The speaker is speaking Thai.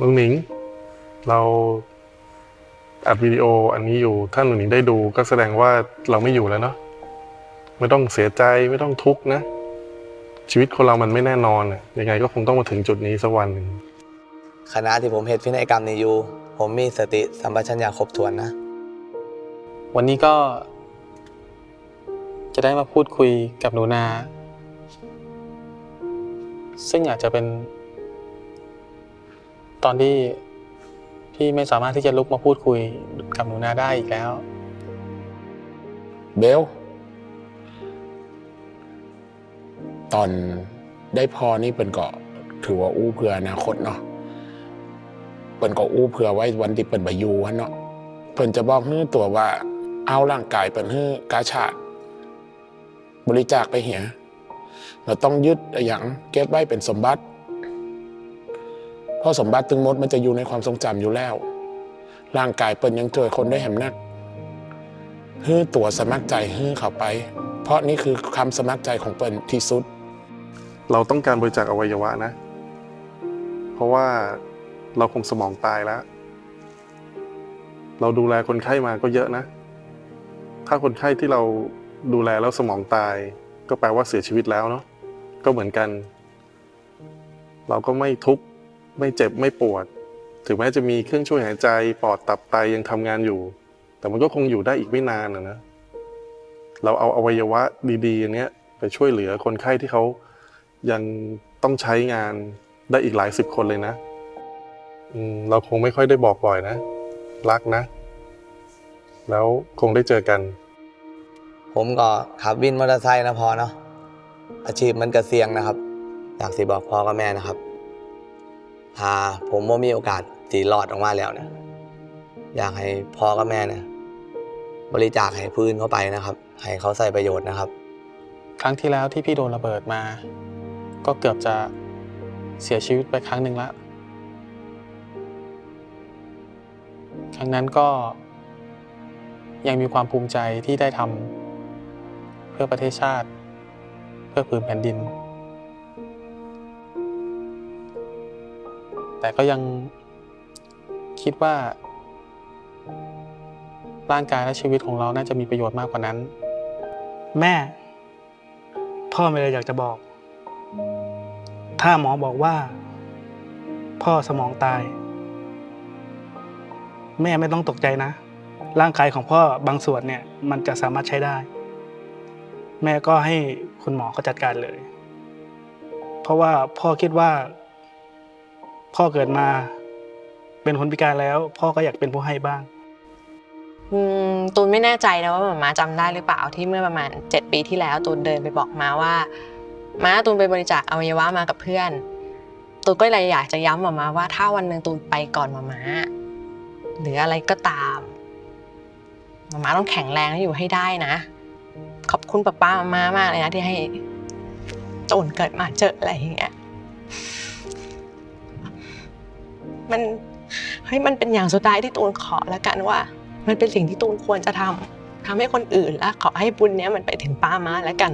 น้องหนิง เราอัดวิดีโออันนี้อยู่ถ้าหนูหนิงได้ดูก็แสดงว่าเราไม่อยู่แล้วเนาะไม่ต้องเสียใจไม่ต้องทุกข์นะ ชีวิตคนเรามันไม่แน่นอนอะยังไงก็คงต้องมาถึงจุดนี้สักวันหนึ่งคณะที่ผมเฮ็ดพินัยกรรมนี่อยู่ผมมีสติสัมปชัญญะครบถ้วนนะ วันนี้ก็ จะได้มาพูดคุยกับหนูนา ซึ่งอาจจะเป็น ตอนที่พี่ไม่สามารถที่จะลุกมาพูดคุยกับหนูนาได้อีกแล้ว เบล ตอนได้พอนี่เป็นก็ถือว่าอู้เพื่ออนาคตเนาะเป็นก็อู้เพื่อไว้วันที่เป็นบายูฮะเนาะเพิ่นจะบอกฮื้อตัวว่า เอาร่างกายเป็นฮื้อกาชาดบริจาคไปเหียเราต้องยึดอย่างเก็บไว้เป็นสมบัติ พราะสมบัติตึงมดมันจะอยู่ในความทรงจำอยู่แล้ว ร่างกายเปิ้นยังเจอคนได้แหมนักฮื้อตัวสมัครใจฮื้อเขาไป เพราะนี่คือคำสมัครใจของเปิ้นที่สุด เราต้องการบริจาคอวัยวะนะ เพราะว่าเราคงสมองตายแล้ว เราดูแลคนไข้มาก็เยอะนะ ถ้าคนไข้ที่เราดูแลแล้วสมองตาย ก็แปลว่าเสียชีวิตแล้วเนาะก็เหมือนกัน เราก็ไม่ทุกข์ ไม่เจ็บไม่ปวด ถึงแม้จะมีเครื่องช่วยหายใจปอดตับไตยังทำงานอยู่ แต่มันก็คงอยู่ได้อีกไม่นานนะนะเราเอาอวัยวะดีๆอย่างเนี้ยไปช่วยเหลือคนไข้ที่เขายังต้องใช้งานได้อีกหลายสิบคนเลยนะเราคงไม่ค่อยได้บอกบ่อยนะ รักนะ แล้วคงได้เจอกัน ผมก็ขับวินมอเตอร์ไซค์นะพอเนาะอาชีพมันก็เสี่ยงนะครับ อยากสิบอกพ่อกับแม่นะครับ ถ้าผมว่ามีโอกาสสีรอดออกมาแล้วเนี่ยอยากให้พ่อกับแม่เนี่ยบริจาคให้พื้นเข้าไปนะครับ ให้เขาใส่ประโยชน์นะครับ ครั้งที่แล้วที่พี่โดนระเบิดมา ก็เกือบจะเสียชีวิตไปครั้งหนึ่งแล้วครั้งนั้นก็ยังมีความภูมิใจที่ได้ทำเพื่อประเทศชาติ เพื่อผืนแผ่นดิน แต่ก็ยังคิดว่า ร่างกายและชีวิตของเราน่าจะมีประโยชน์มากกว่านั้น แม่ พ่อไม่เลยอยากจะบอก ถ้าหมอบอกว่า พ่อสมองตาย แม่ไม่ต้องตกใจนะ ร่างกายของพ่อบางส่วนเนี่ย มันจะสามารถใช้ได้ แม่ก็ให้คุณหมอเขาจัดการเลย เพราะว่าพ่อคิดว่า พ่อเกิดมา เป็นคนพิการแล้ว พ่อก็อยากเป็นผู้ให้บ้าง อืมตูนไม่แน่ใจนะว่าหมามาจำได้หรือเปล่าที่เมื่อประมาณ 7 ปีที่แล้วตูนเดินไปบอกมาว่าม้าตูนไปบริจาคอวัยวะมากับเพื่อนตูนก็เลยอยากจะย้ำหมามาว่า ถ้าวันหนึ่งตูนไปก่อนหมามาหรืออะไรก็ตามหมามาต้องแข็งแรงและอยู่ให้ได้นะ ขอบคุณป้าป้ามาม่ามากเลยนะที่ให้ตูนเกิดมาเจออะไรอย่างเงี้ย มันเฮ้ยมันเป็นอย่างสุดท้ายที่ตูนขอแล้วกันว่า มันเป็นสิ่งที่ตูนควรจะทำทำให้คนอื่นและขอให้บุญเนี้ยมันไปถึงป้ามาแล้วกัน